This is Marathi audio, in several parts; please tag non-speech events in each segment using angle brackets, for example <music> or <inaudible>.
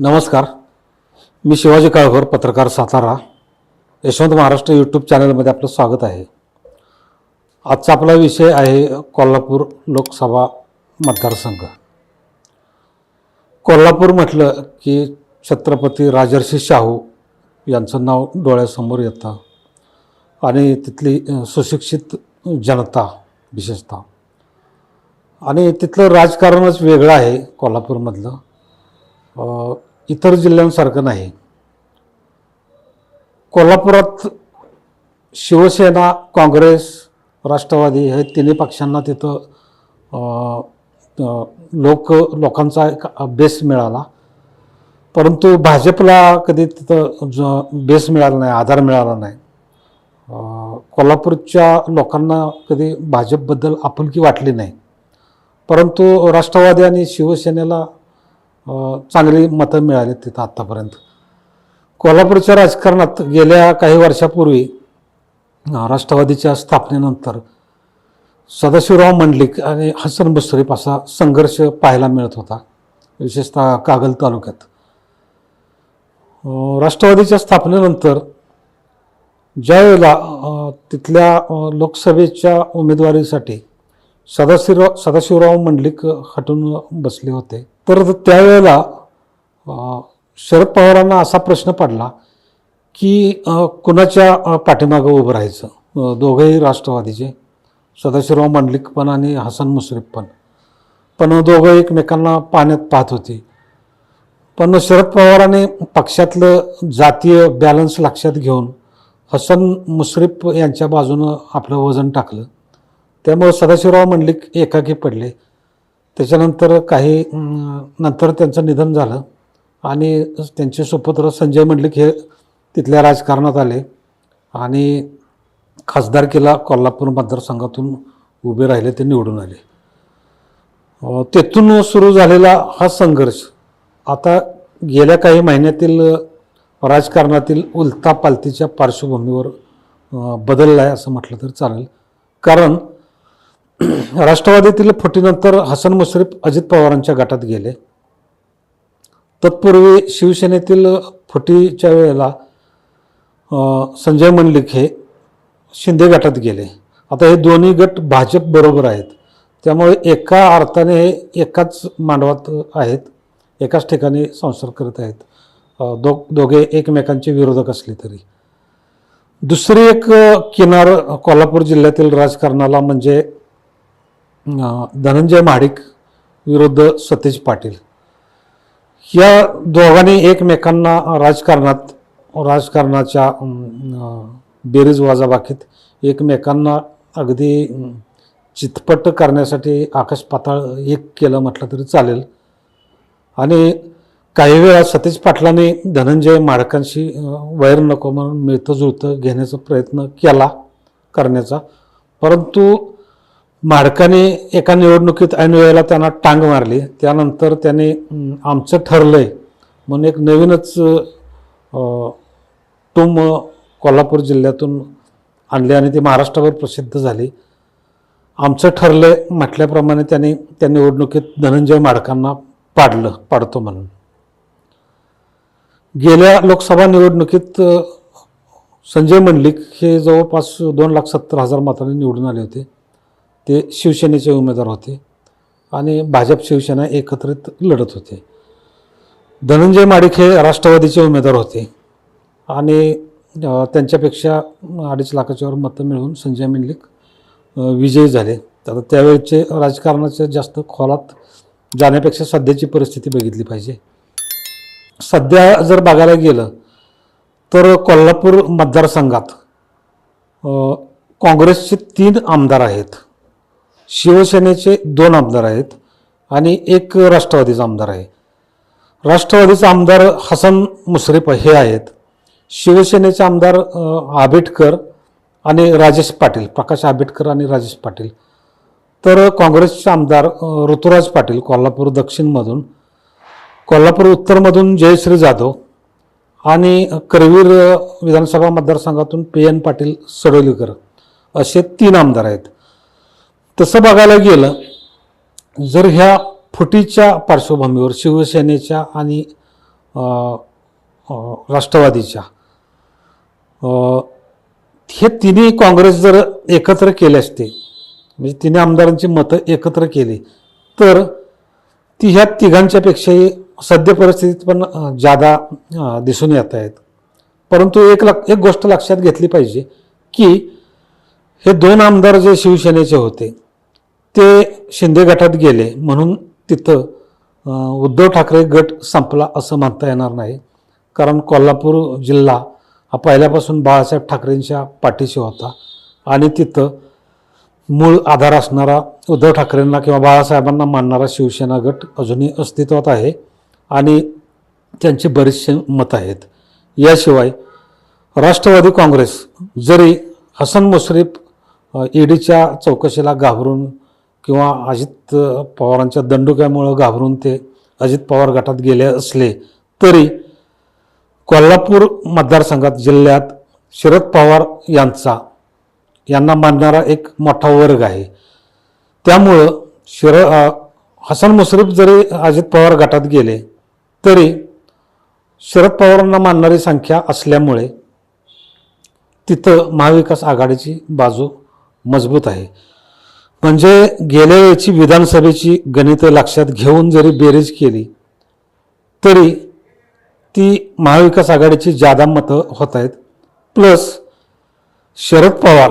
नमस्कार. मी शिवाजी काळभोर पत्रकार सातारा. यशवंत महाराष्ट्र यूट्यूब चॅनलमध्ये आपलं स्वागत आहे. आजचा आपला विषय आहे कोल्हापूर लोकसभा मतदारसंघ. कोल्हापूर म्हटलं की छत्रपती राजर्षी शाहू यांचं नाव डोळ्यासमोर येतं आणि तिथली सुशिक्षित जनता विशेषतः. आणि तिथलं राजकारणच वेगळं आहे कोल्हापूरमधलं. इतर जिल्ह्यांसारखं नाही. कोल्हापुरात शिवसेना काँग्रेस राष्ट्रवादी हे तिन्ही पक्षांना तिथं लोक लोकांचा एक बेस मिळाला. परंतु भाजपला कधी तिथं ज बेस मिळाला नाही आधार मिळाला नाही. कोल्हापूरच्या लोकांना कधी भाजपबद्दल आपुलकी वाटली नाही. परंतु राष्ट्रवादी आणि शिवसेनेला चांगली मतं मिळाली तिथं आत्तापर्यंत. कोल्हापूरच्या राजकारणात गेल्या काही वर्षापूर्वी राष्ट्रवादीच्या स्थापनेनंतर सदाशिवराव मंडलिक आणि हसन मुश्रीफ असा संघर्ष पाहायला मिळत होता विशेषतः कागल तालुक्यात. राष्ट्रवादीच्या स्थापनेनंतर ज्यावेळेला तिथल्या लोकसभेच्या उमेदवारीसाठी सदाशिवराव सदाशिवराव मंडलिक हटून बसले होते तर त्यावेळेला शरद पवारांना असा प्रश्न पडला की कुणाच्या पाठीमागं उभं राहायचं? दोघंही राष्ट्रवादीचे सदाशिवराव मंडलिक पण आणि हसन मुश्रीफ पण. पण दोघं एकमेकांना पाण्यात पाहत होते. पण शरद पवारांनी पक्षातलं जातीय बॅलन्स लक्षात घेऊन हसन मुश्रीफ यांच्या बाजूनं आपलं वजन टाकलं. त्यामुळं सदाशिवराव मंडलिक एकाकी पडले. त्याच्यानंतर काही नंतर त्यांचं निधन झालं. आणि त्यांचे सुपुत्र संजय मंडलिक हे तिथल्या राजकारणात आले. आणि खासदारकीला कोल्हापूर मतदारसंघातून उभे राहिले ते निवडून आले. तेथून सुरू झालेला हा संघर्ष आता गेल्या काही महिन्यातील राजकारणातील उलता पालतीच्या पार्श्वभूमीवर बदलला आहे असं म्हटलं तर चालेल. कारण <clears throat> राष्ट्रवादीतील फुटीनंतर हसन मुश्रीफ अजित पवारांच्या गटात गेले. तत्पूर्वी शिवसेनेतील फुटीच्या वेळेला संजय मंडलिक हे शिंदे गटात गेले. आता हे दोन्ही गट भाजप बरोबर आहेत. त्यामुळे एका अर्थाने हे एकाच मांडवात आहेत एकाच ठिकाणी संसार करत आहेत. दो दोघे एकमेकांचे विरोधक असले तरी. दुसरी एक किनार कोल्हापूर जिल्ह्यातील राजकारणाला म्हणजे धनंजय महाडिक विरुद्ध सतेज पाटील. या दोघांनी एकमेकांना राजकारणात राजकारणाच्या बेरीज वाजाबाकीत एकमेकांना अगदी चितपट करण्यासाठी आकाश पाताळ एक केलं म्हटलं तरी चालेल. आणि काही वेळा सतीश पाटलांनी धनंजय माडकांशी वैर नको म्हणून मिळतं जुळतं घेण्याचा प्रयत्न केला करण्याचा. परंतु माडकाने एका निवडणुकीत ऐन वेळेला त्यांना टांग मारली. त्यानंतर त्याने आमचं ठरलंय म्हणून एक नवीनच अ, टूम कोल्हापूर जिल्ह्यातून आणले आणि ती महाराष्ट्रावर प्रसिद्ध झाली. आमचं ठरलंय म्हटल्याप्रमाणे त्यांनी त्या निवडणुकीत धनंजय माडकांना पाडलं पाडतो म्हणून. गेल्या लोकसभा निवडणुकीत संजय मंडलिक हे जवळपास दोन लाख सत्तर हजार मतांनी निवडून आले होते. ते शिवसेनेचे उमेदवार होते आणि भाजप शिवसेना एकत्रित लढत होते. धनंजय माडिक हे राष्ट्रवादीचे उमेदवार होते आणि त्यांच्यापेक्षा अडीच लाखाच्यावर मतं मिळवून संजय मंडलिक विजयी झाले. तर त्यावेळचे राजकारणाच्या जास्त खोलात जाण्यापेक्षा सध्याची परिस्थिती बघितली पाहिजे. सध्या जर बघायला गेलं तर कोल्हापूर मतदारसंघात काँग्रेसचे तीन आमदार आहेत. शिवसेनेचे दोन आमदार आहेत आणि एक राष्ट्रवादीचा आमदार आहे. राष्ट्रवादीचा आमदार हसन मुश्रीफ हे आहेत. शिवसेनेचे आमदार अ, आंबेडकर आणि राजेश पाटील प्रकाश आंबेडकर आणि राजेश पाटील. तर काँग्रेसचे आमदार ऋतुराज पाटील कोल्हापूर दक्षिणमधून कोल्हापूर उत्तरमधून जयश्री जाधव आणि करवीर विधानसभा मतदारसंघातून पी एन पाटील सडोलीकर असे तीन आमदार आहेत. तसं बघायला गेलं जर ह्या फुटीच्या पार्श्वभूमीवर शिवसेनेच्या आणि राष्ट्रवादीच्या हे तिन्ही काँग्रेस जर एकत्र केले असते म्हणजे तिन्ही आमदारांची मतं एकत्र केली तर ती ह्या तिघांच्यापेक्षाही सद्य परिस्थितीत पण जादा दिसून येत आहेत. परंतु एक लक एक गोष्ट लक्षात घेतली पाहिजे की हे दोन आमदार जे शिवसेनेचे होते ते शिंदे गटात गेले म्हणून तिथं उद्धव ठाकरे गट संपला असं म्हणता येणार नाही. कारण कोल्हापूर जिल्हा हा पहिल्यापासून बाळासाहेब ठाकरेंच्या पाठीशी होता. आणि तिथं मूळ आधार असणारा उद्धव ठाकरेंना किंवा बाळासाहेबांना मानणारा शिवसेना गट अजूनही अस्तित्वात आहे. आणि त्यांचे बरेचसे मतं आहेत. याशिवाय राष्ट्रवादी काँग्रेस जरी हसन मुश्रीफ ईडीच्या चौकशीला घाबरून किंवा अजित पवारांच्या दंडुक्यामुळं घाबरून ते अजित पवार गटात गेले असले तरी कोल्हापूर मतदारसंघात जिल्ह्यात शरद पवार यांचा यांना मानणारा एक मोठा वर्ग आहे. त्यामुळं शर हसन मुश्रीफ जरी अजित पवार गटात गेले तरी शरद पवारांना मानणारी संख्या असल्यामुळे तिथं महाविकास आघाडीची बाजू मजबूत आहे. म्हणजे गेल्या वेळची विधानसभेची गणितं लक्षात घेऊन जरी बेरीज केली तरी ती महाविकास आघाडीची जादा मतं होत आहेत प्लस शरद पवार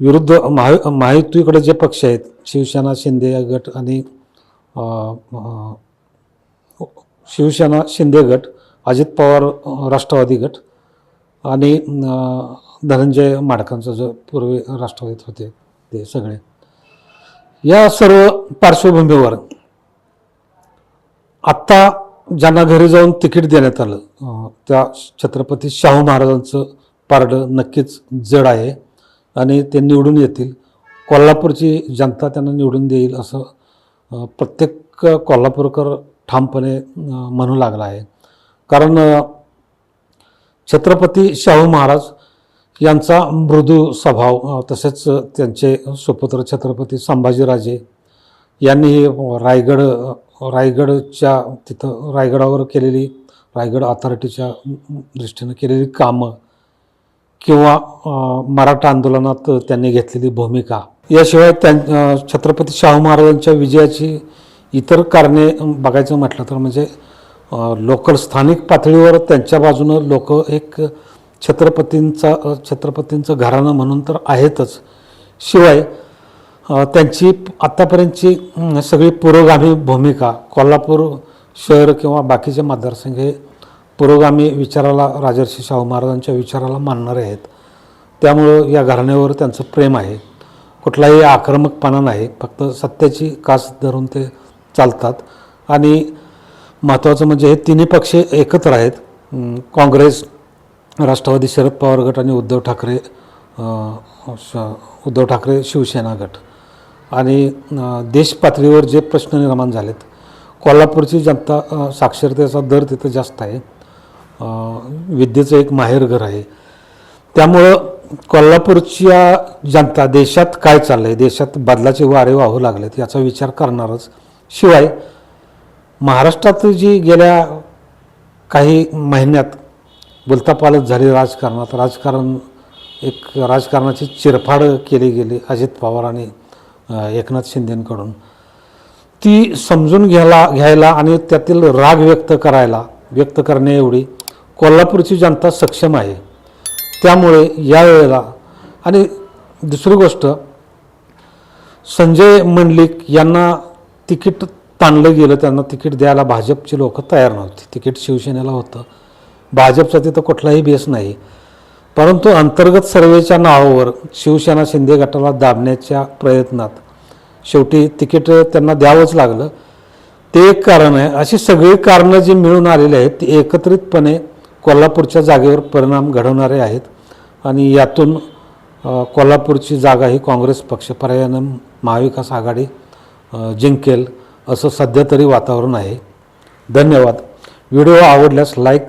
विरुद्ध महा महायुतीकडे जे पक्ष आहेत शिवसेना शिंदे गट आणि शिवसेना शिंदे गट अजित पवार राष्ट्रवादी गट आणि धनंजय माडकांचा जो पूर्वी राष्ट्रवादीत होते ते सगळे. या सर्व पार्श्वभूमीवर आत्ता ज्यांना घरी जाऊन तिकीट देण्यात आलं त्या छत्रपती शाहू महाराजांचं पारडं नक्कीच जड आहे आणि ते निवडून येतील. कोल्हापूरची जनता त्यांना निवडून देईल असं प्रत्येक कोल्हापूरकर ठामपणे म्हणू लागला आहे. कारण छत्रपती शाहू महाराज यांचा मृदू स्वभाव तसेच त्यांचे सुपुत्र छत्रपती संभाजीराजे यांनी रायगड रायगडच्या तिथं रायगडावर केलेली रायगड अथॉरिटीच्या दृष्टीनं केलेली कामं किंवा मराठा आंदोलनात त्यांनी घेतलेली भूमिका. याशिवाय त्यां छत्रपती शाहू महाराजांच्या विजयाची इतर कारणे बघायचं म्हटलं तर म्हणजे लोकल स्थानिक पातळीवर त्यांच्या बाजूनं लोक एक छत्रपतींचा छत्रपतींचं घराणं म्हणून तर आहेतच. शिवाय त्यांची आत्तापर्यंतची सगळी पुरोगामी भूमिका कोल्हापूर शहर किंवा बाकीचे मतदारसंघ हे पुरोगामी विचाराला राजर्षी शाहू महाराजांच्या विचाराला मानणारे आहेत. त्यामुळं या घराण्यावर त्यांचं प्रेम आहे. कुठलाही आक्रमकपणा नाही. फक्त सत्याची कास धरून ते चालतात. आणि महत्त्वाचं म्हणजे हे तिन्ही पक्ष एकत्र आहेत. काँग्रेस राष्ट्रवादी शरद पवार गट आणि उद्धव ठाकरे श- उद्धव ठाकरे शिवसेना गट. आणि देशपातळीवर देश पातळीवर जे प्रश्न निर्माण झालेत कोल्हापूरची जनता साक्षरतेचा दर तिथं जास्त आहे. विद्येचं एक माहेरघर आहे. त्यामुळं कोल्हापूरच्या जनता देशात काय चाललं आहे देशात बदलाचे वारे वाहू लागलेत याचा विचार करणारच. शिवाय महाराष्ट्रात जी गेल्या काही महिन्यात बोलतापालत झाली राजकारणात. राजकारण एक राजकारणाची चिरफाड केली गेली अजित पवार आणि एकनाथ शिंदेंकडून. ती समजून घ्यायला घ्यायला आणि त्यातील राग व्यक्त करायला व्यक्त करणे एवढी कोल्हापूरची जनता सक्षम आहे. त्यामुळे यावेळेला आणि दुसरी गोष्ट संजय मंडलिक यांना तिकीट ताणलं गेलं त्यांना तिकीट द्यायला भाजपची लोक तयार नव्हती. तिकीट शिवसेनेला होतं. भाजपचा तिथं कुठलाही बेस नाही. परंतु अंतर्गत सर्वेच्या नावावर शिवसेना शिंदे गटाला दाबण्याच्या प्रयत्नात शेवटी तिकीट त्यांना द्यावंच लागलं. ते एक कारण आहे. अशी सगळी कारणं जी मिळून आलेली आहेत ती एकत्रितपणे कोल्हापूरच्या जागेवर परिणाम घडवणारे आहेत आणि यातून कोल्हापूरची जागा ही काँग्रेस पक्ष पर्यायानं महाविकास आघाडी जिंकेल असं सध्या तरी वातावरण आहे. धन्यवाद. व्हिडिओ आवडल्यास लाईक